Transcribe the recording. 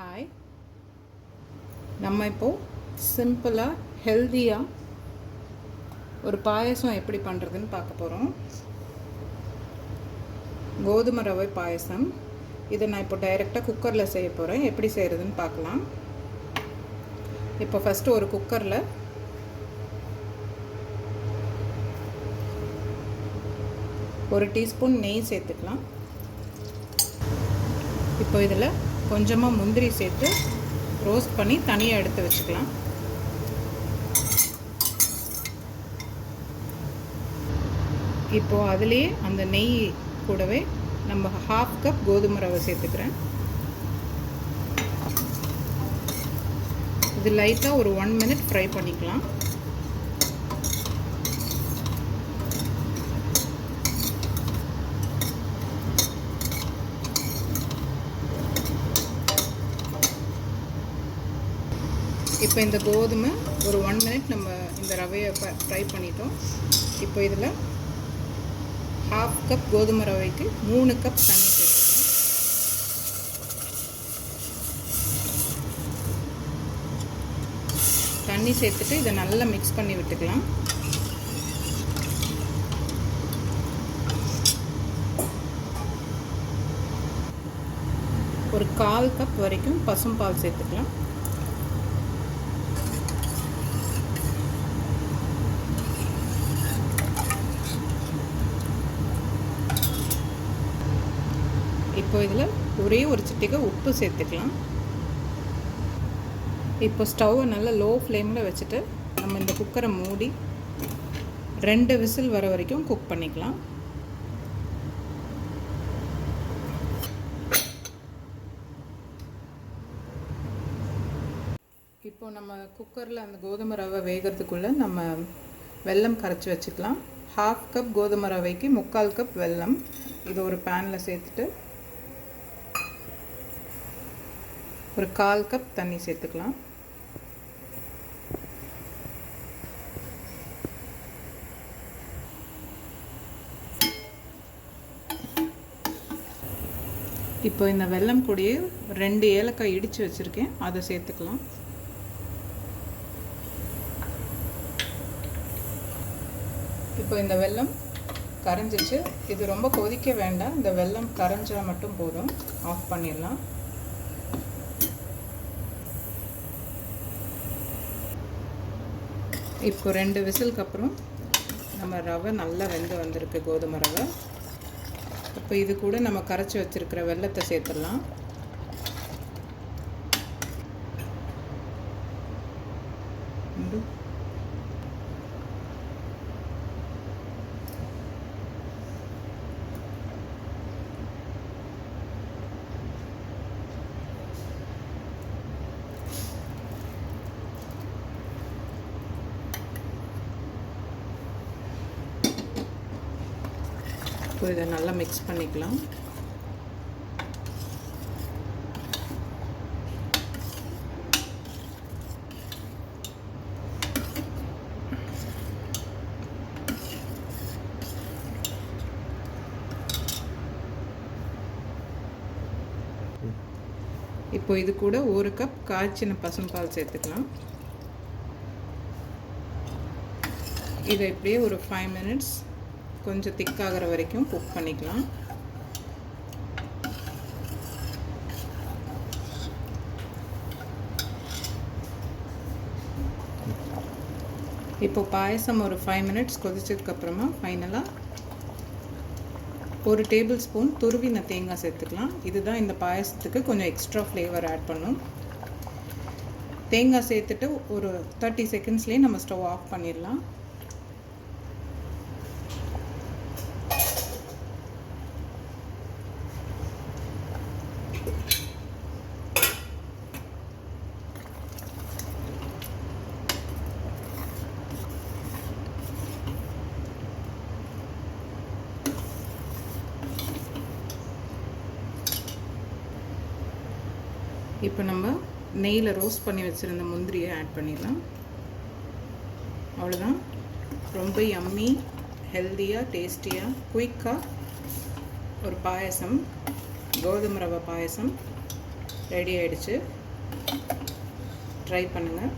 Hi நம்ம இப்போது சிம்பிளாக ஹெல்த்தியாக ஒரு பாயசம் எப்படி பண்ணுறதுன்னு பார்க்க போகிறோம் கோதுமை ரவை பாயசம். இதை நான் இப்போ டைரெக்டாக குக்கரில் செய்ய போகிறேன் எப்படி செய்கிறதுன்னு பார்க்கலாம். இப்போ ஃபஸ்ட்டு ஒரு குக்கரில் ஒரு டீஸ்பூன் நெய் சேர்த்துக்கலாம். இப்போ இதில் கொஞ்சமாக முந்திரி சேர்த்து ரோஸ்ட் பண்ணி தனியாக எடுத்து வச்சுக்கலாம். இப்போது அதுலேயே அந்த நெய் கூடவே நம்ம ஹாஃப் கப் கோதுமை ரவை சேர்த்துக்கிறேன். இது லைட்டாக ஒரு ஒன் மினிட் ஃப்ரை பண்ணிக்கலாம். இப்போ இந்த கோதுமை ஒரு ஒன் மினிட் நம்ம இந்த ரவையை ஃப்ரை பண்ணிட்டோம். இப்போ இதில் ஹாஃப் கப் கோதுமை ரவைக்கு மூணு கப் தண்ணி சேர்த்துக்கணும். தண்ணி சேர்த்துட்டு இதை நல்லா மிக்ஸ் பண்ணி விட்டுக்கலாம். ஒரு கால் கப் வரைக்கும் பசும்பால் சேர்த்துக்கலாம். இப்போ இதில் ஒரே ஒரு சிட்டிகை உப்பு சேர்த்துக்கலாம். இப்போ ஸ்டவ்வை நல்லா லோ ஃப்ளேமில் வச்சுட்டு நம்ம இந்த குக்கரை மூடி ரெண்டு விசில் வர வரைக்கும் குக் பண்ணிக்கலாம். இப்போ நம்ம குக்கரில் அந்த கோதுமை ரவை வேகிறதுக்குள்ளே நம்ம வெல்லம் கரைச்சி வச்சுக்கலாம். ஹாஃப் கப் கோதுமை ரவைக்கு முக்கால் கப் வெல்லம் இது ஒரு பேனில் சேர்த்துட்டு ஒரு கால் கப் தண்ணி சேர்த்துக்கலாம். இப்போ இந்த வெல்லம் கூடயே ரெண்டு ஏலக்காய் இடித்து வச்சுருக்கேன். அதை சேர்த்துக்கலாம். இப்போ இந்த வெல்லம் கரைஞ்சிச்சு. இது ரொம்ப கொதிக்க வேண்டாம். இந்த வெல்லம் கரைஞ்சால் மட்டும் போதும். ஆஃப் பண்ணிடலாம். இப்போ ரெண்டு விசிலுக்கு அப்புறம் நம்ம ரவை நல்லா வெந்து வந்திருக்கு கோதுமை ரவை. இப்போ இது கூட நம்ம கரைச்சி வச்சுருக்கிற வெள்ளத்தை சேர்த்துடலாம். இப்போ இதை நல்லா மிக்ஸ் பண்ணிக்கலாம். இப்போ இது கூட ஒரு கப் காய்ச்சின பசும்பால் சேர்த்துக்கலாம். இதை இப்படியே ஒரு ஃபைவ் மினிட்ஸ் கொஞ்சம் திக்காகிற வரைக்கும் குக் பண்ணிக்கலாம். இப்போ பாயசம் ஒரு ஃபைவ் மினிட்ஸ் கொதிச்சதுக்கப்புறமா ஃபைனலாக ஒரு டேபிள் ஸ்பூன் துருவின தேங்காய் சேர்த்துக்கலாம். இதுதான் இந்த பாயசத்துக்கு கொஞ்சம் எக்ஸ்ட்ரா ஃப்ளேவர் ஆட் பண்ணும். தேங்காய் சேர்த்துட்டு ஒரு தேர்ட்டி செகண்ட்ஸ்லேயே நம்ம ஸ்டவ் ஆஃப் பண்ணிடலாம். இப்போ நம்ம நெய்யில் ரோஸ்ட் பண்ணி வச்சுருந்த முந்திரியை ஆட் பண்ணிடலாம். அவ்வளோதான் ரொம்ப யம்மி ஹெல்த்தியாக டேஸ்டியாக குயிக்காக ஒரு பாயசம் கோதுமை ரவை பாயசம் ரெடி ஆயிடுச்சு. ட்ரை பண்ணுங்கள்